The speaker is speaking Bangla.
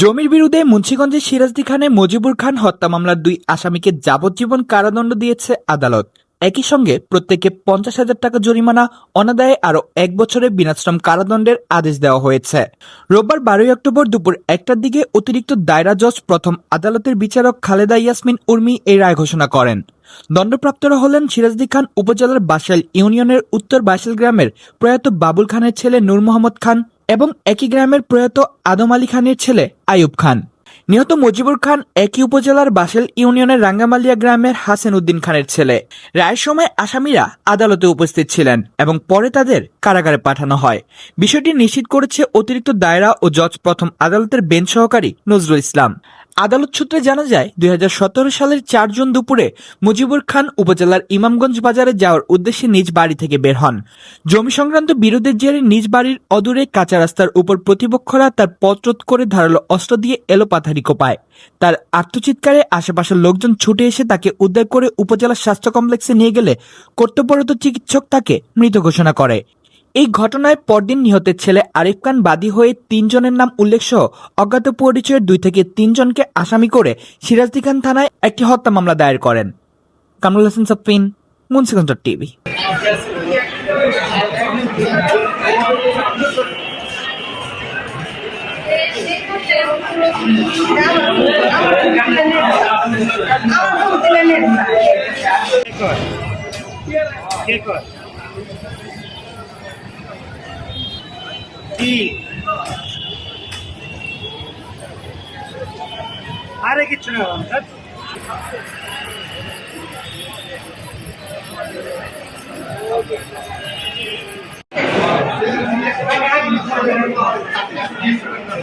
জমির বিরুদ্ধে মুন্সিগঞ্জের সিরাজদি খানে মজিবুর খান হত্যা মামলার দুই আসামিকে যাবজ্জীবন কারাদণ্ড দিয়েছে আদালত। একই সঙ্গে প্রত্যেককে পঞ্চাশ হাজার টাকা জরিমানা, অনাদায়ে আরও এক বছরের বিনাশ্রম কারাদণ্ডের আদেশ দেওয়া হয়েছে। রোববার বারোই অক্টোবর দুপুর একটার দিকে অতিরিক্ত দায়রা জজ প্রথম আদালতের বিচারক খালেদা ইয়াসমিন উর্মি এই রায় ঘোষণা করেন। দণ্ডপ্রাপ্তরা হলেন সিরাজদি খান উপজেলার বাসাইল ইউনিয়নের উত্তর বাসাইল গ্রামের প্রয়াত বাবুল খানের ছেলে নূর মোহাম্মদ খান এবং একই গ্রামের প্রয়াত আদম আলী খানের ছেলে আয়ুব খান। নিহত মজিবুর খান একই উপজেলার বাসেল ইউনিয়নের রাঙ্গামালিয়া গ্রামের হাসেন উদ্দিন খানের ছেলে। রায়ের সময় আসামিরা আদালতে উপস্থিত ছিলেন এবং পরে তাদের কারাগারে পাঠানো হয়। বিষয়টি নিশ্চিত করেছে অতিরিক্ত দায়রা ও জজ প্রথম আদালতের বেঞ্চ সহকারী নজরুল ইসলাম। আদালত সূত্রে জানা যায়, দুই হাজার সতেরো সালের চার জুন দুপুরে মুজিবুর খান উপজেলার ইমামগঞ্জ বাজারে যাওয়ার উদ্দেশ্যে নিজ বাড়ি থেকে বের হন। জমি সংক্রান্ত বিরোধের জেরে নিজ বাড়ির অদূরে কাঁচা রাস্তার উপর প্রতিপক্ষরা তার পথরোধ করে ধারালো অস্ত্র দিয়ে এলোপাথারি কোপায়। তার আত্মচিৎকারে আশেপাশের লোকজন ছুটে এসে তাকে উদ্ধার করে উপজেলা স্বাস্থ্য কমপ্লেক্সে নিয়ে গেলে কর্তব্যরত চিকিৎসক তাকে মৃত ঘোষণা করে। এই ঘটনায় পরদিন নিহতের ছেলে আরিফ খান বাদী হয়ে তিনজনের নাম উল্লেখ সহ অজ্ঞাত পরিচয়ের দুই থেকে তিনজনকে আসামি করে সিরাজদি খান থানায় একটি হত্যা মামলা দায়ের করেন। কামরুল হাসান সাফিন মুন্সিগঞ্জ টিভি। কি की। आरे की चुनाव सर